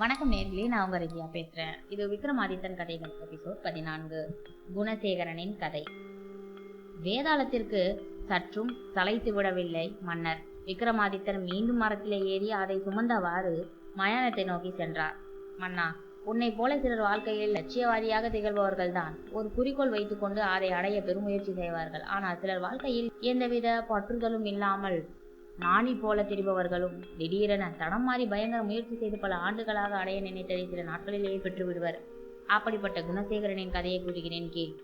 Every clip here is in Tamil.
வணக்கம் நேர்களே நான் உங்க ரெஜியா பேசுறேன். இது விக்ரமாதித்தன் கதைகள் எபிசோட் பதினான்கு குணசேகரனின் கதை. வேதாளத்திற்கு சற்றும் தலைத்து விடவில்லை மன்னர். விக்ரமாதித்தன் மீண்டும் மரத்திலே ஏறி அதை சுமந்தவாறு மயானத்தை நோக்கி சென்றார். மன்னா உன்னை போல சிலர் வாழ்க்கையில் லட்சியவாதியாக திகழ்பவர்கள்தான். ஒரு குறிக்கோள் வைத்துக்கொண்டு அதை அடைய பெருமுயற்சி செய்வார்கள். ஆனால் சிலர் வாழ்க்கையில் எந்தவித பற்றுதலும் இல்லாமல் நாணி போல திரிபவர்களும் திடீரென தடம் மாறி பயங்கர முயற்சி செய்து பல ஆண்டுகளாக அடைய நினைத்ததை சில நாட்களிலேயே பெற்று விடுவர் அப்படிப்பட்ட குணசேகரனின் கதையை கூறுகிறேன் கீழ்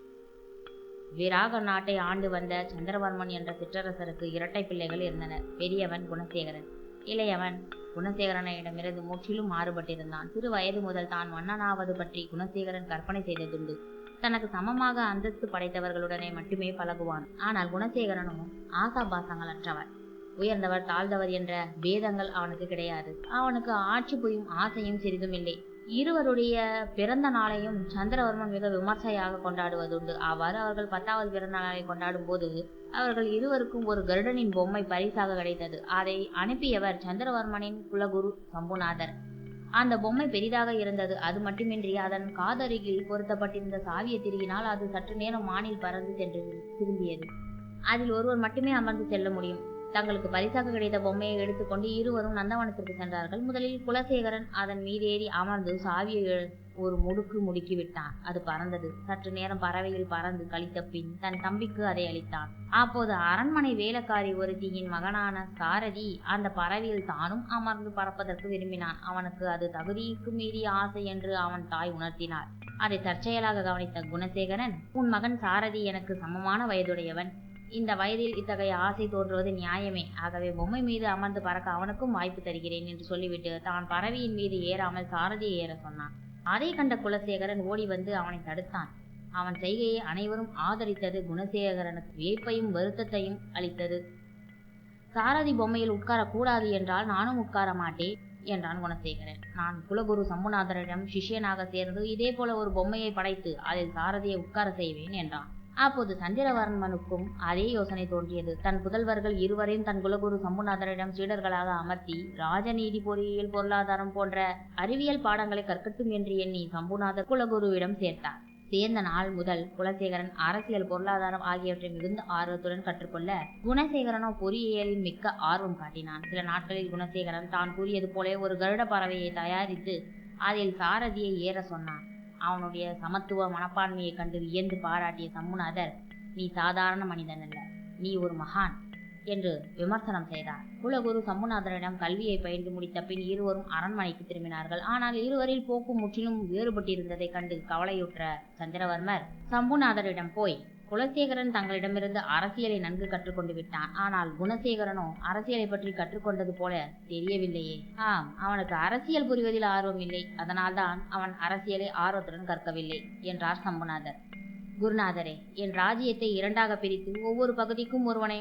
விராக நாட்டை ஆண்டு வந்த சந்திரவர்மன் என்ற சிற்றரசருக்கு இரட்டை பிள்ளைகள் இருந்தனர். பெரியவன் குணசேகரன். இளையவன் குணசேகரனிடமிருந்து முற்றிலும் மாறுபட்டிருந்தான். சிறு வயது முதல் தான் மன்னனாவது பற்றி குணசேகரன் கற்பனை செய்ததுண்டு. தனக்கு சமமாக அந்தஸ்து படைத்தவர்களுடனே மட்டுமே பழகுவான். ஆனால் குணசேகரனும் ஆசாபாசங்கள் அற்றவன் உயர்ந்தவர் தாழ்ந்தவர் என்ற பேதங்கள் அவனுக்கு கிடையாது. அவனுக்கு ஆட்சி புரியும் ஆசையும் சிறிதும் இல்லை. இருவருடைய பிறந்த நாளையும் சந்திரவர்மன் மிக விமர்சையாக கொண்டாடுவதுண்டு. அவ்வாறு அவர்கள் பத்தாவது பிறந்த நாளை கொண்டாடும் போது அவர்கள் இருவருக்கும் ஒரு கருடனின் பொம்மை பரிசாக கிடைத்தது. அதை அனுப்பியவர் சந்திரவர்மனின் குலகுரு சம்புநாதர். அந்த பொம்மை பெரிதாக இருந்தது. அது மட்டுமின்றி அதன் காதருகில் பொருத்தப்பட்டிருந்த சாவிய திருகினால் அது சற்று நேரம் மானில் பறந்து சென்று திரும்பியது. அதில் ஒருவர் மட்டுமே அமர்ந்து செல்ல முடியும். தங்களுக்கு பரிசாக கிடைத்த பொம்மையை எடுத்துக்கொண்டு இருவரும் நந்தவனத்திற்கு சென்றார்கள். முதலில் குலசேகரன் அதன் மீதேறி அமர்ந்து சாவியை ஒரு முடுக்கு முடுக்கி விட்டான். அது பறந்தது. சற்று நேரம் பறவையில் பறந்து கழித்த பின் தன் தம்பிக்கு அதை அளித்தான். அப்போது அரண்மனை வேலைக்காரி ஒருத்தியின் மகனான சாரதி அந்த பறவையில் தானும் அமர்ந்து பறப்பதற்கு விரும்பினான். அவனுக்கு அது தகுதிக்கு மீறிய ஆசை என்று அவன் தாய் உணர்த்தினார் அதை தற்செயலாக கவனித்த குணசேகரன் உன் மகன் சாரதி எனக்கு சமமான வயதுடையவன். இந்த வயதில் இத்தகைய ஆசை தோன்றுவது நியாயமே. ஆகவே பொம்மை மீது அமர்ந்து பறக்க அவனுக்கும் வாய்ப்பு தருகிறேன் என்று சொல்லிவிட்டு தான் பறவையின் மீது ஏறாமல் சாரதியை ஏற சொன்னான். அதை கண்ட குலசேகரன் ஓடி வந்து அவனை தடுத்தான். அவன் செய்கையை அனைவரும் ஆதரித்தது குணசேகரனுக்கு வியப்பையும் வருத்தத்தையும் அளித்தது. சாரதி பொம்மையில் உட்காரக்கூடாது என்றால் நானும் உட்கார மாட்டேன் என்றான் குணசேகரன். நான் குலகுரு சம்புநாதரிடம் சிஷ்யனாக சேர்ந்து இதே போல ஒரு பொம்மையை படைத்து அதில் சாரதியை உட்கார செய்வேன் என்றான். அப்போது சந்திரவர்மனுக்கும் அதே யோசனை தோன்றியது. தன் புதல்வர்கள் இருவரையும் தன் குலகுரு சம்புநாதரிடம் சீடர்களாக அமர்த்தி ராஜநீதி பொறியியல் பொருளாதாரம் போன்ற அறிவியல் பாடங்களை கற்கட்டும் என்று எண்ணி சம்புநாதர் குலகுருவிடம் சேர்த்தார். சேர்ந்த நாள் முதல் குலசேகரன் அரசியல் பொருளாதாரம் ஆகியவற்றை மிகுந்த ஆர்வத்துடன் கற்றுக்கொள்ள குணசேகரனோ பொறியியலில் மிக்க ஆர்வம் காட்டினான். சில நாட்களில் குணசேகரன் தான் கூறியது போல ஒரு கருட பறவையை தயாரித்து அதில் சாரதியை ஏற சொன்னான். அவனுடைய சமத்துவ மனப்பான்மையை கண்டு வியந்து பாராட்டிய சம்புநாதர் நீ சாதாரண மனிதன் அல்ல நீ ஒரு மகான் என்று விமர்சனம் செய்தார். குலகுரு சம்புநாதரிடம் கல்வியை பயின்று முடித்த பின் இருவரும் அரண்மனைக்கு திரும்பினார்கள். ஆனால் இருவரில் போக்கு முற்றிலும் வேறுபட்டிருந்ததைக் கண்டு கவலையுற்ற சந்திரவர்மர் சம்புநாதரிடம் போய் குலசேகரன் தங்களிடமிருந்து அரசியலை நன்கு கற்றுக்கொண்டு விட்டான். ஆனால் குணசேகரனோ அரசியலை பற்றி கற்றுக்கொண்டது போல தெரியவில்லையே. ஆம் அவனுக்கு அரசியல் புரிவதில் ஆர்வம் இல்லை. அதனால்தான் அவன் அரசியலை ஆர்வத்துடன் கற்கவில்லை என்றார் சம்புநாதர். குருநாதரே என் ராஜ்யத்தை இரண்டாக பிரித்து ஒவ்வொரு பகுதிக்கும் ஒருவனை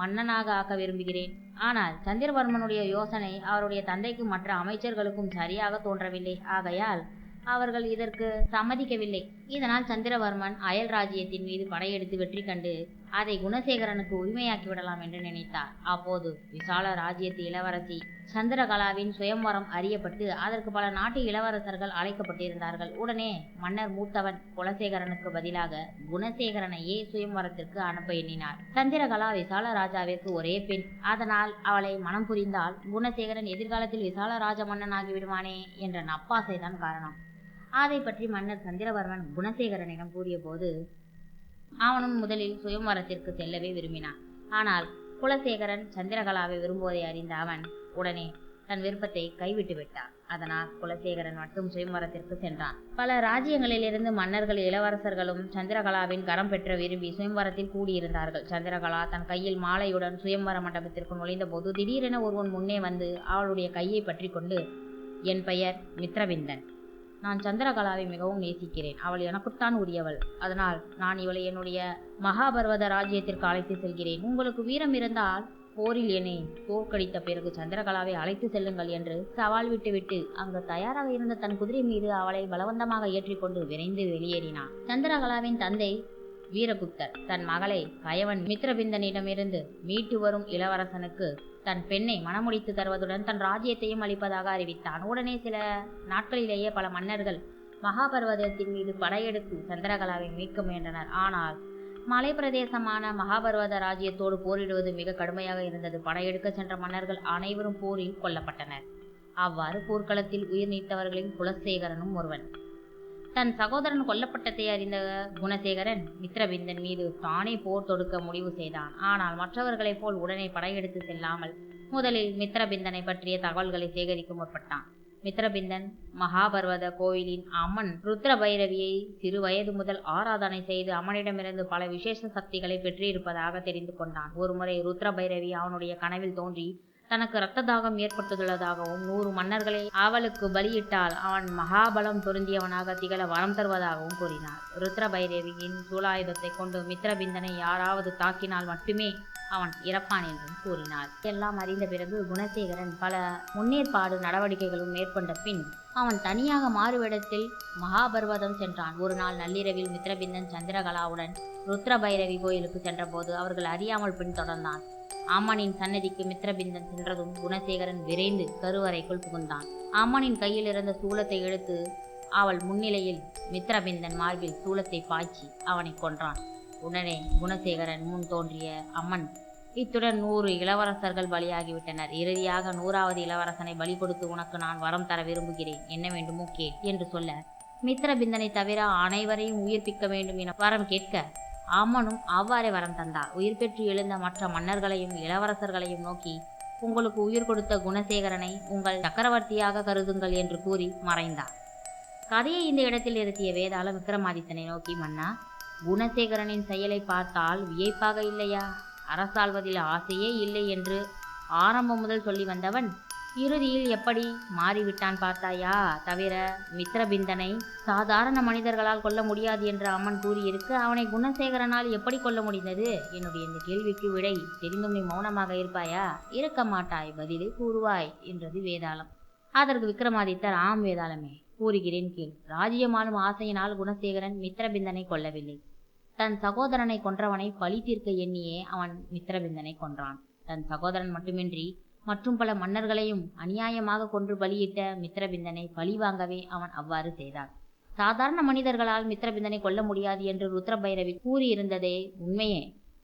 மன்னனாக ஆக்க விரும்புகிறேன். ஆனால் சந்திரவர்மனுடைய யோசனை அவருடைய தந்தைக்கும் மற்ற அமைச்சர்களுக்கும் சரியாக தோன்றவில்லை. ஆகையால் அவர்கள் இதற்கு சம்மதிக்கவில்லை. இதனால் சந்திரவர்மன் அயல் ராஜ்யத்தின் மீது படையெடுத்து வெற்றி கண்டு அதை குணசேகரனுக்கு உரிமையாக்கி விடலாம் என்று நினைத்தார். அப்போது விசால ராஜ்யத்து இளவரசி சந்திரகலாவின் சுயம்வரம் அறியப்பட்டு அதற்கு பல நாட்டு இளவரசர்கள் அழைக்கப்பட்டிருந்தார்கள். உடனே மன்னர் மூத்தவன் குலசேகரனுக்கு பதிலாக குணசேகரனையே சுயம்வரத்திற்கு அனுப்ப எண்ணினார். சந்திரகலா விசால ராஜாவிற்கு ஒரே பெண். அதனால் அவளை மனம் புரிந்தால் குணசேகரன் எதிர்காலத்தில் விசால ராஜ மன்னன் ஆகிவிடுவானே என்ற நப்பாசைதான் காரணம். அதை பற்றி மன்னர் சந்திரவர்மன் குணசேகரனிடம் கூறியபோது அவனும் முதலில் சுயம்வரத்திற்கு செல்லவே விரும்பினான். ஆனால் குலசேகரன் சந்திரகலாவை விரும்புவதை அறிந்த அவன் உடனே தன் விருப்பத்தை கைவிட்டு விட்டான். அதனால் குலசேகரன் மட்டும் சுயம்வரத்திற்கு சென்றான். பல ராஜ்யங்களிலிருந்து மன்னர்கள் இளவரசர்களும் சந்திரகலாவின் கரம் பெற்ற விரும்பி சுயம்வரத்தில் கூடியிருந்தார்கள். சந்திரகலா தன் கையில் மாலையுடன் சுயம்வர மண்டபத்திற்கு நுழைந்த போது திடீரென ஒருவன் முன்னே வந்து அவளுடைய கையை பற்றி கொண்டு என் பெயர் மித்ரவிந்தன். நான் சந்திரகலாவை மிகவும் நேசிக்கிறேன். அவள் எனக்குத்தான் உரியவள். அதனால் நான் இவளை என்னுடைய மகாபர்வத ராஜ்யத்திற்கு அழைத்து செல்கிறேன். உங்களுக்கு வீரம் இருந்தால் போரில் என்னை தோற்கடித்த பிறகு சந்திரகலாவை அழைத்து செல்லுங்கள் என்று சவால் விட்டுவிட்டு அங்கு தயாராக இருந்த தன் குதிரை மீது அவளை பலவந்தமாக ஏற்றிக்கொண்டு விரைந்து வெளியேறினான். சந்திரகலாவின் தந்தை வீரகுப்தர் தன் மகளை கயவன் மித்ரபிந்தனிடமிருந்து மீட்டு வரும் இளவரசனுக்கு தன் பெண்ணை மணமுடித்து தருவதுடன் தன் ராஜ்யத்தையும் அளிப்பதாக அறிவித்தான். உடனே சில நாட்களிலேயே பல மன்னர்கள் மகாபர்வதத்தின் மீது படையெடுத்து சந்திரகலாவை மீட்க முயன்றனர். ஆனால் மலை பிரதேசமான மகாபர்வத ராஜ்யத்தோடு போரிடுவது மிக கடுமையாக இருந்தது. படையெடுக்க சென்ற மன்னர்கள் அனைவரும் போரில் கொல்லப்பட்டனர். அவ்வாறு போர்க்களத்தில் உயிர் நீத்தவர்களின் குலசேகரனும் ஒருவன். தன் சகோதரன் கொல்லப்பட்டதை அறிந்த குணசேகரன் மித்ரபிந்தன் மீது தானே போர் தொடுக்க முடிவு செய்தான். ஆனால் மற்றவர்களைப் போல் உடனே படையெடுத்து செல்லாமல் முதலில் மித்ரபிந்தனை பற்றிய தகவல்களை சேகரிக்க முற்பட்டான். மித்ரபிந்தன் மகாபர்வத கோயிலின் அம்மன் ருத்ர பைரவியை சிறு வயது முதல் ஆராதனை செய்து அம்மனிடமிருந்து பல விசேஷ சக்திகளை பெற்றிருப்பதாக தெரிந்து கொண்டான். ஒருமுறை ருத்ர பைரவி அவனுடைய கனவில் தோன்றி தனக்கு இரத்த தாகம் ஏற்பட்டுள்ளதாகவும் நூறு மன்னர்களை அவளுக்கு பலியிட்டால் அவன் மகாபலம் பொருந்தியவனாக திகழ வரம் தருவதாகவும் கூறினார். ருத்ர பைரவியின் சூலாயுதத்தை கொண்டு மித்ரபிந்தனை யாராவது தாக்கினால் மட்டுமே அவன் இறப்பான் என்றும் கூறினார். எல்லாம் அறிந்த பிறகு குணசேகரன் பல முன்னேற்பாடு நடவடிக்கைகளும் மேற்கொண்ட பின் அவன் தனியாக மாறுவிடத்தில் மகாபர்வதம் சென்றான். ஒரு நாள் நள்ளிரவில் மித்ரபிந்தன் சந்திரகலாவுடன் ருத்ரபைரவி கோயிலுக்கு சென்றபோது அவர்கள் அறியாமல் பின்தொடர்ந்தான். அம்மனின் சன்னதிக்கு மித்ரபிந்தன் சென்றதும் குணசேகரன் விரைந்து கருவறைக்குள் புகுந்தான். அம்மனின் கையில் இருந்த சூலத்தை எடுத்து அவள் முன்னிலையில் மித்ரபிந்தன் மார்பில் சூலத்தை பாய்ச்சி அவனை கொன்றான். உடனே குணசேகரன் முன் தோன்றிய அம்மன் இத்துடன் நூறு இளவரசர்கள் பலியாகிவிட்டனர். இறுதியாக நூறாவது இளவரசனை பலி கொடுத்து உனக்கு நான் வரம் தர விரும்புகிறேன். என்ன வேண்டுமோ கே என்று சொல்ல மித்ரபிந்தனை தவிர அனைவரையும் உயிர்ப்பிக்க வேண்டும் என வரம் கேட்க அம்மனும் அவ்வாறே வரம் தந்தார் உயிர் பெற்று எழுந்த மற்ற மன்னர்களையும் இளவரசர்களையும் நோக்கி உங்களுக்கு உயிர் கொடுத்த குணசேகரனை உங்கள் சக்கரவர்த்தியாக கருதுங்கள் என்று கூறி மறைந்தார் கதையை இந்த இடத்தில் நிறுத்திய வேதாளம் விக்ரமாதித்தனை நோக்கி மன்னா குணசேகரனின் செயலை பார்த்தால் வியப்பாக இல்லையா? அரசாள்வதில் ஆசையே இல்லை என்று ஆரம்பம் முதல் சொல்லி வந்தவன் இறுதியில் எப்படி மாறிவிட்டான் பார்த்தாயா? தவிர மித்திரபிந்தனை சாதாரண மனிதர்களால் கொல்ல முடியாது என்று அம்மன் கூறியிருக்க அவனை குணசேகரனால் எப்படி கொல்ல முடிந்தது? என்னுடைய இந்த கேள்விக்கு விடை தெரிந்தும் நீ மௌனமாக இருப்பாயா? இருக்க மாட்டாய் பதிலை கூறுவாய் என்றது வேதாளம். அதற்கு விக்ரமாதித்தர் ஆம் வேதாளமே கூறுகிறேன் கேள். ராஜ்யமானும் ஆசையினால் குணசேகரன் மித்திரபிந்தனை கொல்லவில்லை. தன் சகோதரனை கொன்றவனை பழி தீர்க்க எண்ணியே அவன் மித்திரபிந்தனை கொன்றான். தன் சகோதரன் மட்டுமின்றி மற்றும் பல மன்னர்களையும் அநியாயமாக கொன்று பலியிட்ட மித்ரபிந்தனை பழி வாங்கவே அவன் அவ்வாறு செய்தான் சாதாரண மனிதர்களால் மித்ரபிந்தனை கொல்ல முடியாது என்று ருத்ரபைரவி கூறியிருந்ததே உண்மையே.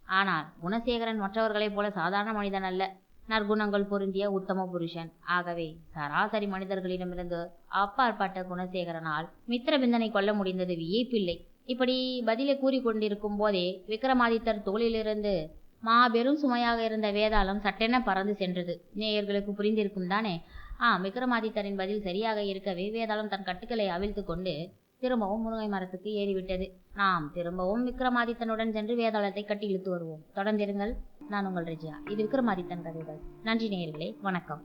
ஆனால் குணசேகரன் மற்றவர்களைப் போல சாதாரண மனிதன் அல்ல. நற்குணங்கள் பொருந்திய உத்தம புருஷன். ஆகவே சராசரி மனிதர்களிடமிருந்து அப்பாற்பட்ட குணசேகரனால் மித்ரபிந்தனை கொல்ல முடிந்தது வியப்பில்லை. இப்படி பதிலை கூறிக்கொண்டிருக்கும் போதே விக்ரமாதித்தர் தோளிலிருந்து மாபெரும் சுமையாக இருந்த வேதாளம் சட்டென பறந்து சென்றது. நேயர்களுக்கு புரிந்திருக்கும் தானே? ஆ விக்ரமாதித்தரின் பதில் சரியாக இருக்கவே வேதாளம் தன் கட்டுக்களை அவிழ்த்து கொண்டு திரும்பவும் முருங்கை மரத்துக்கு ஏறிவிட்டது. நாம் திரும்பவும் விக்ரமாதித்தனுடன் சென்று வேதாளத்தை கட்டி இழுத்து வருவோம். தொடர்ந்திருங்கள். நான் உங்கள் ரிஜியா. இது விக்ரமாதித்தன் கதைகள். நன்றி நேயர்களே. வணக்கம்.